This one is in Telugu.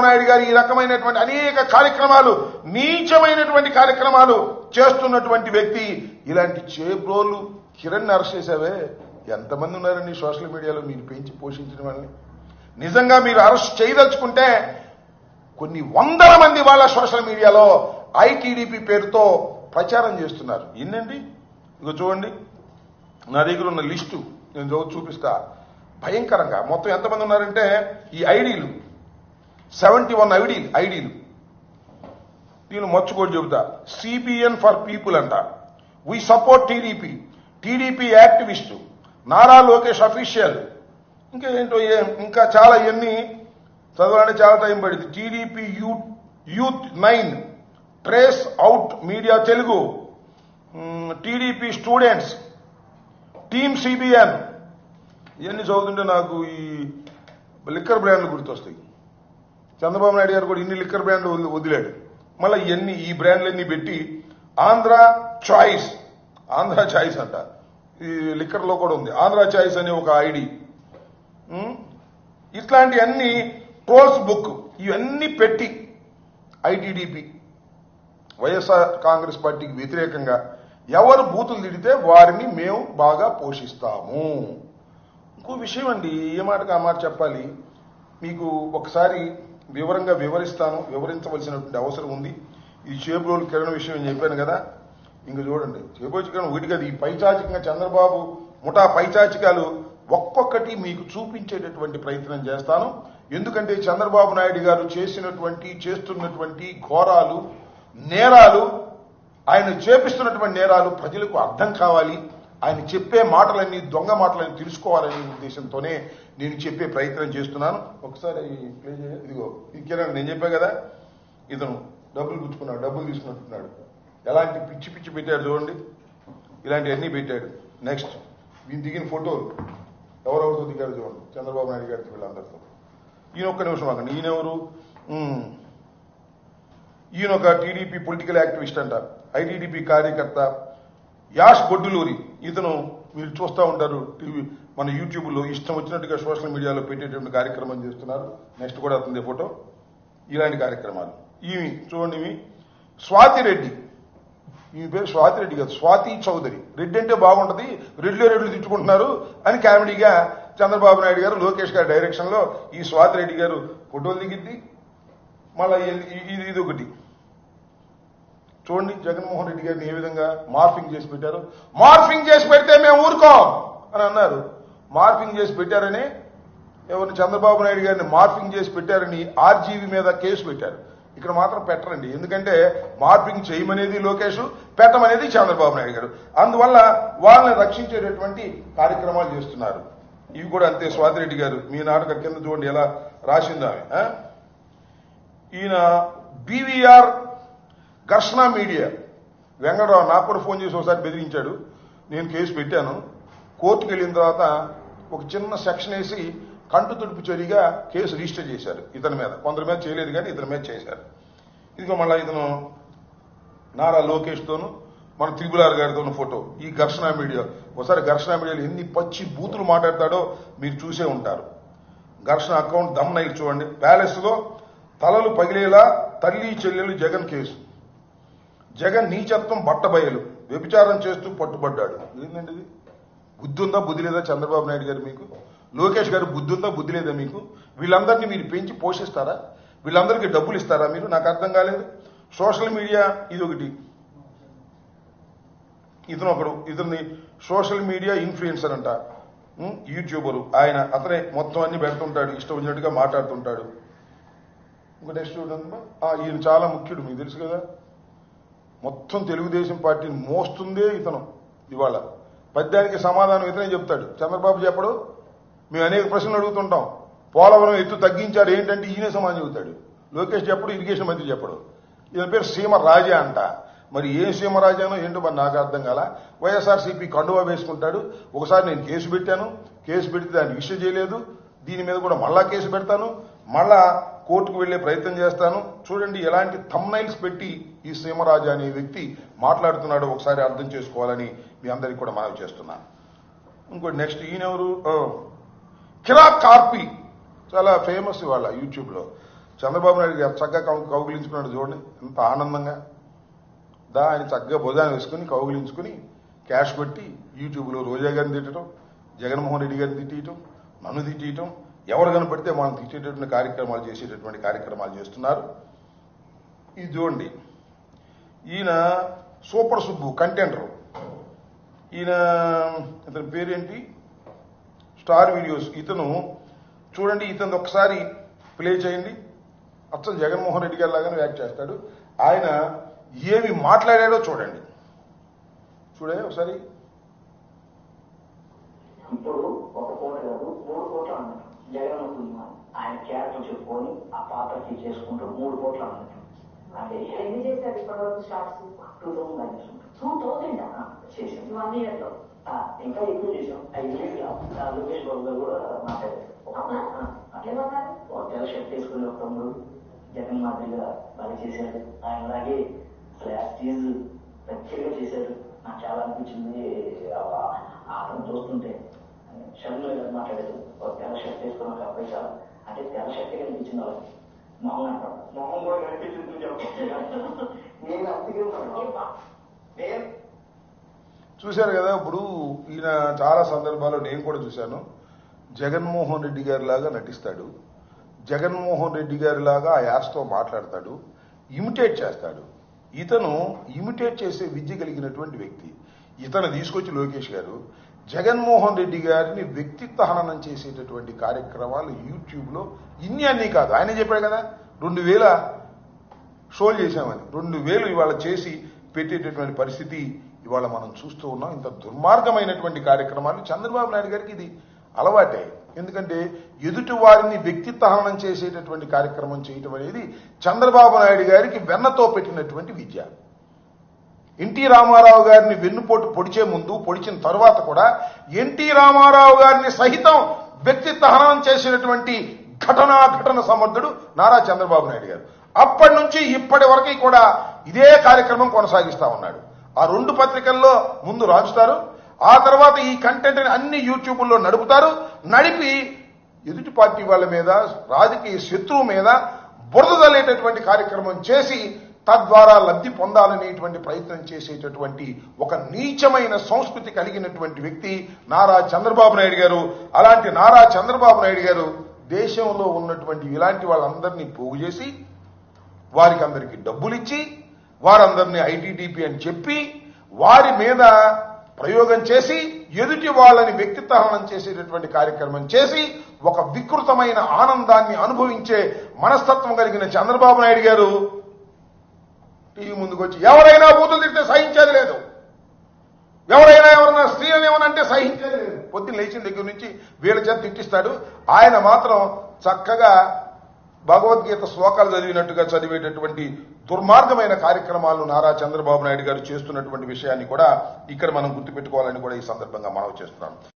చంద్రబాబు నాయుడు గారు ఈ రకమైనటువంటి అనేక కార్యక్రమాలు నీచమైనటువంటి కార్యక్రమాలు చేస్తున్నటువంటి వ్యక్తి. ఇలాంటి చేబ్రోలు కిరణ్ అరెస్ట్ చేశావే? ఎంతమంది ఉన్నారండి సోషల్ మీడియాలో మీరు పెంచి పోషించిన వాళ్ళని? నిజంగా మీరు అరెస్ట్ చేయదలుచుకుంటే కొన్ని వందల మంది వాళ్ళ సోషల్ మీడియాలో ఐటీడీపీ పేరుతో ప్రచారం చేస్తున్నారు. ఎన్నండి? ఇక చూడండి. నా దగ్గర ఉన్న లిస్టు నేను చూపిస్తా. భయంకరంగా. మొత్తం ఎంతమంది ఉన్నారంటే ఈ ఐడీలు. సెవెంటీ వన్ ఐడీ ఐడీలు. దీన్ని మర్చుకోటి చెబుతా. సిపిఎన్ ఫర్ పీపుల్ అంట. We support TDP. TDP activist. Nara Lokesh official. ఇంకా ఏంటో ఇంకా చాలా ఇవన్నీ చదవాలంటే చాలా టైం పడింది TDP youth youth nine. Trace out media Telugu. TDP students. Team CBN. ఇవన్నీ చదువుతుంటే నాకు ఈ లిక్కర్ బ్రాండ్లు గుర్తొస్తాయి. చంద్రబాబు నాయుడు గారు కూడా ఇన్ని లిక్కర్ బ్రాండ్లు వదిలాడు. మళ్ళీ ఇవన్నీ ఈ బ్రాండ్లన్నీ పెట్టి ఆంధ్ర చాయిస్ ఆంధ్ర చాయిస్ అంట. ఈ లిక్కర్లో కూడా ఉంది. ఆంధ్ర చాయిస్ అనే ఒక ఐడి. ఇట్లాంటివన్నీ ట్రోల్స్ బుక్ ఇవన్నీ పెట్టి ఐటీడీపీ వైఎస్ఆర్ కాంగ్రెస్ పార్టీకి వ్యతిరేకంగా ఎవరు బూతులు తిడితే వారిని మేము బాగా పోషిస్తాము. ఇంకో విషయం అండి ఏ మాటకు ఆ మాట చెప్పాలి? మీకు ఒకసారి వివరంగా వివరిస్తాను. వివరించవలసినటువంటి అవసరం ఉంది. ఈ చేబ్రోలు కిరణ్ విషయం నేను చెప్పాను కదా. ఇంక చూడండి. చేబోజు కిరణ్ ఒకటి కదా ఈ పైచాచికంగా చంద్రబాబు ముఠా పైచాచికాలు ఒక్కొక్కటి మీకు చూపించేటటువంటి ప్రయత్నం చేస్తాను. ఎందుకంటే చంద్రబాబు నాయుడు గారు చేసినటువంటి చేస్తున్నటువంటి ఘోరాలు నేరాలు ఆయన చేపిస్తున్నటువంటి నేరాలు ప్రజలకు అర్థం కావాలి. ఆయన చెప్పే మాటలన్నీ దొంగ మాటలని తెలుసుకోవాలనే ఉద్దేశంతోనే నేను చెప్పే ప్రయత్నం చేస్తున్నాను. ఒకసారి ప్లే చేయాలి ఇదిగో ఈ నేను చెప్పా కదా? ఇతను డబ్బులు పుచ్చుకున్నాడు డబ్బులు తీసుకున్నట్టున్నాడు ఎలాంటి పిచ్చి పిచ్చి పెట్టాడు చూడండి. ఇలాంటివన్నీ పెట్టాడు. నెక్స్ట్ ఈయన దిగిన ఫోటోలు ఎవరెవరితో దిగారు చూడండి. చంద్రబాబు నాయుడు గారితో వీళ్ళందరితో ఈయన ఒక్క నిమిషం అక్కడ ఈయనెవరు ఈయన ఒక టీడీపీ పొలిటికల్ యాక్టివిస్ట్ అంట. ఐటీడీపీ కార్యకర్త. యాష్ బొడ్డులూరి. ఇతను మీరు చూస్తూ ఉంటారు టీవీ మన యూట్యూబ్లో ఇష్టం వచ్చినట్టుగా సోషల్ మీడియాలో పెట్టేటువంటి కార్యక్రమం చేస్తున్నారు. నెక్స్ట్ కూడా అతని ఫోటో. ఇలాంటి కార్యక్రమాలు. ఈమె చూడండి ఇవి. స్వాతి రెడ్డి. ఈమె పేరు స్వాతి రెడ్డి కాదు స్వాతి చౌదరి. రెడ్డి అంటే బాగుంటది. రెడ్లు రెడ్లు తిట్టుకుంటున్నారు అని కామెడీగా చంద్రబాబు నాయుడు గారు లోకేష్ గారి డైరెక్షన్లో ఈ స్వాతి రెడ్డి గారు ఫోటోలు దిగిద్ది. మళ్ళీ ఇది ఇది ఒకటి. చూడండి జగన్మోహన్ రెడ్డి గారిని ఏ విధంగా మార్ఫింగ్ చేసి పెట్టారు. మార్ఫింగ్ చేసి పెడితే మేము ఊరుకోం అని అన్నారు. మార్ఫింగ్ చేసి పెట్టారని ఎవరిని చంద్రబాబు నాయుడు గారిని మార్ఫింగ్ చేసి పెట్టారని ఆర్జీవీ మీద కేసు పెట్టారు. ఇక్కడ మాత్రం పెట్టరండి. ఎందుకంటే మార్పింగ్ చేయమనేది లోకేష్ పెట్టమనేది చంద్రబాబు నాయుడు గారు. అందువల్ల వాళ్ళని రక్షించేటటువంటి కార్యక్రమాలు చేస్తున్నారు. ఇవి కూడా అంతే. స్వాతిరెడ్డి గారు మీ నాటక కింద చూడండి ఎలా రాసిందామె ఈయన బీవీఆర్ ఘర్షణ మీడియా. వెంకటరావు నాకు కూడా ఫోన్ చేసి ఒకసారి బెదిరించాడు. నేను కేసు పెట్టాను. కోర్టుకు వెళ్ళిన తర్వాత ఒక చిన్న సెక్షన్ వేసి కంటు తుడుపు చర్యగా కేసు రిజిస్టర్ చేశారు ఇతని మీద. కొందరి మీద చేయలేదు కానీ ఇతని మీద చేశారు. ఇదిగో మళ్ళీ ఇతను నారా లోకేష్తోను మన మన త్రిపులార్ గారితోనూ ఫోటో. ఈ ఘర్షణ మీడియా. ఒకసారి ఘర్షణ మీడియాలో ఎన్ని పచ్చి బూతులు మాట్లాడతాడో మీరు చూసే ఉంటారు. ఘర్షణ అకౌంట్ దమ్ నైట్ చూడండి. ప్యాలెస్లో తలలు పగిలేలా తల్లి చెల్లెలు జగన్ కేసు. జగన్ నీచత్వం బట్టబయలు. వ్యభిచారం చేస్తూ పట్టుబడ్డాడు. ఏంటండి ఇది? బుద్ధి ఉందా బుద్ధి లేదా చంద్రబాబు నాయుడు గారు మీకు? లోకేష్ గారు బుద్ధి ఉందా బుద్ధి లేదా మీకు? వీళ్ళందరినీ మీరు పెంచి పోషిస్తారా? వీళ్ళందరికీ డబ్బులు ఇస్తారా మీరు? నాకు అర్థం కాలేదు. సోషల్ మీడియా ఇది ఒకటి ఇతను ఒకడు. ఇతన్ని సోషల్ మీడియా ఇన్ఫ్లుయెన్సర్ అంట. యూట్యూబరు. ఆయన అతనే మొత్తం అన్ని పెడుతుంటాడు. ఇష్టం వచ్చినట్టుగా మాట్లాడుతుంటాడు. ఇంకో నెక్స్ట్ చూడండి ఈయన చాలా ముఖ్యుడు. మీకు తెలుసు కదా? మొత్తం తెలుగుదేశం పార్టీని మోస్తుందే ఇతను ఇవాళ. పద్యానికి సమాధానం ఇతనే చెప్తాడు. చంద్రబాబు చెప్పడు. మేము అనేక ప్రశ్నలు అడుగుతుంటాం. పోలవరం ఎత్తు తగ్గించారు ఏంటంటే ఈయనే సమాధానం చెబుతాడు. లోకేష్ చెప్పడు ఇరిగేషన్ మంత్రి చెప్పడు. ఇతని పేరు సీమ రాజా అంట. మరి ఏం సీమ రాజానో ఏంటో మరి నాకు అర్థం కాల. వైఎస్ఆర్సీపీ కండువా వేసుకుంటాడు. ఒకసారి నేను కేసు పెట్టాను. కేసు పెడితే దాన్ని ఇష్యూ చేయలేదు. దీని మీద కూడా మళ్ళా కేసు పెడతాను. మళ్ళా కోర్టుకు వెళ్ళే ప్రయత్నం చేస్తాను. చూడండి ఎలాంటి థంబ్నైల్స్ పెట్టి ఈ సీమరాజు అనే వ్యక్తి మాట్లాడుతున్నాడో ఒకసారి అర్థం చేసుకోవాలని మీ అందరికీ కూడా మనవి చేస్తున్నాను. ఇంకోటి నెక్స్ట్ ఈయనెవరు ఓ, కిరాక్ కార్పి. చాలా ఫేమస్ ఇవాళ యూట్యూబ్లో. చంద్రబాబు నాయుడు గారు చక్కగా కౌగిలించుకున్నాడు చూడండి ఎంత ఆనందంగా. దా ఆయన చక్కగా భుజాన్ని వేసుకుని కౌగిలించుకుని క్యాష్ పెట్టి యూట్యూబ్లో రోజా గారిని తిట్టడం జగన్మోహన్ రెడ్డి గారిని తిట్టడం నన్ను తిట్టడం ఎవరు కనపడితే మనం తిట్టేటటువంటి కార్యక్రమాలు చేసేటటువంటి కార్యక్రమాలు చేస్తున్నారు. ఇది చూడండి ఈయన సూపర్ సుబ్బు కంటెంటర్. ఈయన ఇతని పేరేంటి? Star videos. ఇతను చూడండి ఇతను ఒకసారి ప్లే చేయండి. అచ్చం జగన్మోహన్ రెడ్డి గారి లాగానే యాక్ట్ చేస్తాడు. ఆయన ఏమి మాట్లాడాడో చూడండి. చూడండి ఒకసారి? ఇప్పుడు ఒక కోట కాదు మూడు కోట్ల జగన్ అనుకున్నాం ఆయన క్యారెక్టర్ చెప్పుకొని ఆ పాత్రకి చేసుకుంటూ మూడు కోట్లు అన్నట్టు ఎన్ని చేశారు ఇప్పటివరకు shorts two thousand balance two thousand? చేసాం వన్ ఇయర్లో? ఆ, ఇంకా ఎక్కువ చేసాం ఐదు లోకేష్ బాబు గారు కూడా మాట్లాడారు? ఒక తెల్ల షర్ట్ వేసుకుని ఒక తమ్ముడు జగన్ మాదిరిగా బాగా చేశాడు. ఆయన అలాగే యాక్టీజ్ ప్రత్యేకంగా చేశాడు. నాకు చాలా అనిపించింది. ఆ- ఆ అతను చూస్తుంటే. షర్మిల గారు మాట్లాడారు ఒక తెల్ల షర్ట్ వేసుకుని ఒక అబ్బాయి చాలా అంటే తెల్ల షర్ట్ కనిపించింది వాళ్ళకి మొహం కనపడ మొహం కూడా కనిపించింది. నేను చూశారు కదా ఇప్పుడు ఈయన చాలా సందర్భాల్లో నేను కూడా చూశాను. జగన్మోహన్ రెడ్డి గారి లాగా నటిస్తాడు. జగన్మోహన్ రెడ్డి గారి లాగా ఆ యాస్తో మాట్లాడతాడు. ఇమిటేట్ చేస్తాడు. ఇతను ఇమిటేట్ చేసే విద్య కలిగినటువంటి వ్యక్తి. ఇతను తీసుకొచ్చి లోకేష్ గారు జగన్మోహన్ రెడ్డి గారిని వ్యక్తిత్వ హననం చేసేటటువంటి కార్యక్రమాలు యూట్యూబ్లో ఇన్ని అన్నీ కాదు. ఆయన చెప్పాడు కదా రెండు వేల షోలు చేశామని. రెండు వేలు ఇవాళ చేసి పెట్టేటటువంటి పరిస్థితి ఇవాళ మనం చూస్తూ ఉన్నాం. ఇంత దుర్మార్గమైనటువంటి కార్యక్రమాలు చంద్రబాబు నాయుడు గారికి ఇది అలవాటే. ఎందుకంటే ఎదుటి వారిని వ్యక్తిత్వ హననం చేసేటటువంటి కార్యక్రమం చేయటం అనేది చంద్రబాబు నాయుడు గారికి వెన్నతో పెట్టినటువంటి విద్య. ఎన్టీ రామారావు గారిని వెన్నుపోటు పొడిచే ముందు పొడిచిన తర్వాత కూడా ఎన్టీ రామారావు గారిని సహితం వ్యక్తి హననం చేసినటువంటి ఘటనా ఘటన సమర్థుడు నారా చంద్రబాబు నాయుడు గారు. అప్పటి నుంచి ఇప్పటి వరకు కూడా ఇదే కార్యక్రమం కొనసాగిస్తా ఉన్నాడు. ఆ రెండు పత్రికల్లో ముందు రాజుతారు ఆ తర్వాత ఈ కంటెంట్ అన్ని యూట్యూబ్లో నడుపుతారు నడిపి ఎదుటి పార్టీ వాళ్ళ మీద రాజకీయ శత్రువు మీద బురద తల్లేటటువంటి కార్యక్రమం చేసి తద్వారా లబ్ధి పొందాలనేటువంటి ప్రయత్నం చేసేటటువంటి ఒక నీచమైన సంస్కృతి కలిగినటువంటి వ్యక్తి నారా చంద్రబాబు నాయుడు గారు. అలాంటి నారా చంద్రబాబు నాయుడు గారు దేశంలో ఉన్నటువంటి ఇలాంటి వాళ్ళందరినీ పోగు చేసి వారికి అందరికీ డబ్బులు ఇచ్చి వారందరినీ ఐటీడీపీ అని చెప్పి వారి మీద ప్రయోగం చేసి ఎదుటి వాళ్ళని వ్యక్తిత్వహనం చేసేటటువంటి కార్యక్రమం చేసి ఒక వికృతమైన ఆనందాన్ని అనుభవించే మనస్తత్వం కలిగిన చంద్రబాబు నాయుడు గారు టీవీ ముందుకు వచ్చి ఎవరైనా బూతులు తిడితే సహించేది లేదు. ఎవరైనా ఎవరైనా స్త్రీలను ఏమనంటే సహించేది లేదు. పొద్దున్న లేచిన దగ్గర నుంచి వీళ్ళ చేత తిట్టిస్తాడు. ఆయన మాత్రం చక్కగా భగవద్గీత శ్లోకాలు చదివినట్టుగా చదివేటటువంటి దుర్మార్గమైన కార్యక్రమాలను నారా చంద్రబాబు నాయుడు గారు చేస్తున్నటువంటి విషయాన్ని కూడా ఇక్కడ మనం గుర్తుపెట్టుకోవాలని కూడా ఈ సందర్భంగా మనవి చేస్తున్నాం.